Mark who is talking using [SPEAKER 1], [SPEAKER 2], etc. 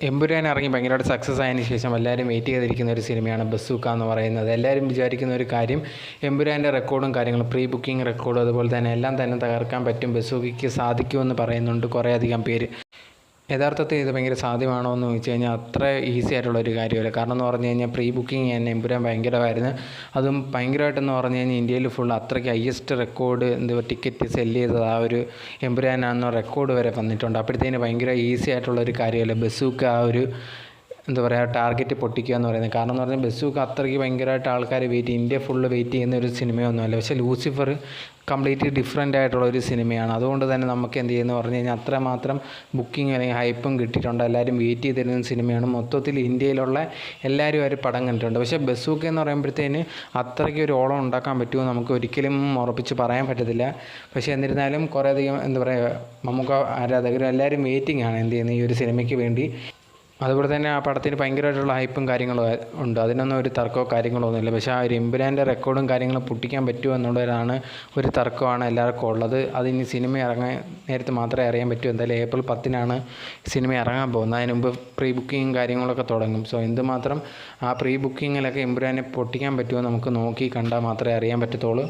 [SPEAKER 1] എമ്പുരാൻ ഇറങ്ങി ഭയങ്കരമായിട്ട് സക്സസ് ആയതിനു ശേഷം എല്ലാവരും വെയിറ്റ് ചെയ്തിരിക്കുന്ന ഒരു സിനിമയാണ് ബസൂക്ക എന്ന് പറയുന്നത്. എല്ലാവരും വിചാരിക്കുന്ന ഒരു കാര്യം എമ്പുരാന്റെ റെക്കോർഡും കാര്യങ്ങളും പ്രീ ബുക്കിംഗ് റെക്കോർഡും അതുപോലെ തന്നെ എല്ലാം തന്നെ തകർക്കാൻ പറ്റും ബസൂക്കയ്ക്ക് സാധിക്കുമെന്ന് പറയുന്നുണ്ട് കുറേയധികം പേര്. യഥാർത്ഥത്തിൽ ഇത് ഭയങ്കര സാധ്യമാണോ എന്ന് ചോദിച്ചു കഴിഞ്ഞാൽ അത്ര ഈസി ആയിട്ടുള്ള ഒരു കാര്യമല്ല. കാരണം എന്ന് പറഞ്ഞു കഴിഞ്ഞാൽ പ്രീ ബുക്കിംഗ് തന്നെ എമ്പുരാൻ ഭയങ്കരമായിരുന്നു. അതും ഭയങ്കരമായിട്ടെന്ന് പറഞ്ഞു കഴിഞ്ഞാൽ ഇന്ത്യയിൽ ഫുൾ അത്രയ്ക്ക് ഹയസ്റ്റ് റെക്കോർഡ് എന്തുവാ ടിക്കറ്റ് സെല്ല് ചെയ്തത് ആ ഒരു എമ്പുരാനാണെന്ന റെക്കോർഡ് വരെ വന്നിട്ടുണ്ട്. അപ്പോഴത്തേന് ഭയങ്കര ഈസി ആയിട്ടുള്ള ഒരു കാര്യമല്ല. ബസ്സൊക്കെ ആ ഒരു എന്താ പറയുക ടാർഗറ്റ് പൊട്ടിക്കുക എന്ന് പറയുന്നത്. കാരണം എന്ന് പറഞ്ഞാൽ ബസ്സൂക്ക് അത്രയ്ക്ക് ഭയങ്കരമായിട്ട് ആൾക്കാർ വെയിറ്റ് ഇന്ത്യ ഫുള്ള് വെയിറ്റ് ചെയ്യുന്ന ഒരു സിനിമയൊന്നുമല്ല പക്ഷേ ലൂസിഫർ കംപ്ലീറ്റ്ലി ഡിഫറെന്റ് ആയിട്ടുള്ള ഒരു സിനിമയാണ്. അതുകൊണ്ട് തന്നെ നമുക്ക് എന്ത് ചെയ്യുന്നു പറഞ്ഞു കഴിഞ്ഞാൽ അത്രമാത്രം ബുക്കിംഗ് അല്ലെങ്കിൽ ഹൈപ്പും കിട്ടിയിട്ടുണ്ട്. എല്ലാവരും വെയിറ്റ് ചെയ്തിരുന്ന സിനിമയാണ്. മൊത്തത്തിൽ ഇന്ത്യയിലുള്ള എല്ലാവരും ഒരു പടം കണ്ടിട്ടുണ്ട്. പക്ഷേ ബസ്സൂക്ക എന്ന് പറയുമ്പോഴത്തേന് അത്രയ്ക്ക് ഒരു ഓളം ഉണ്ടാക്കാൻ പറ്റുമോ നമുക്ക് ഒരിക്കലും ഉറപ്പിച്ച് പറയാൻ പറ്റത്തില്ല. പക്ഷേ എന്നിരുന്നാലും കുറേയധികം എന്താ പറയുക നമുക്ക് ആരാധകരും എല്ലാവരും വെയിറ്റിംഗ് ആണ് എന്ത് ചെയ്യുന്നത് ഈ ഒരു സിനിമയ്ക്ക് വേണ്ടി. അതുപോലെ തന്നെ ആ പടത്തിന് ഭയങ്കരമായിട്ടുള്ള ഹൈപ്പും കാര്യങ്ങളും ഉണ്ട്. അതിനൊന്നും ഒരു തർക്കമോ കാര്യങ്ങളോ ഒന്നുമില്ല. പക്ഷേ ആ ഒരു എമ്പുരാന്റെ റെക്കോർഡും കാര്യങ്ങളും പൊട്ടിക്കാൻ പറ്റുമോ എന്നുള്ളതാണ് ഒരു തർക്കമാണ് എല്ലാവർക്കും ഉള്ളത്. അതിനി സിനിമ ഇറങ്ങാൻ നേരത്തെ മാത്രമേ അറിയാൻ പറ്റൂ. എന്തായാലും ഏപ്രിൽ പത്തിനാണ് സിനിമ ഇറങ്ങാൻ പോകുന്നത്. അതിന് മുമ്പ് പ്രീ ബുക്കിങ്ങും കാര്യങ്ങളൊക്കെ തുടങ്ങും. സോ എന്തുമാത്രം ആ പ്രീ ബുക്കിങ്ങിലൊക്കെ എമ്പുരാനെ പൊട്ടിക്കാൻ പറ്റുമോ നമുക്ക് നോക്കി കണ്ടാൽ മാത്രമേ അറിയാൻ പറ്റത്തുള്ളൂ.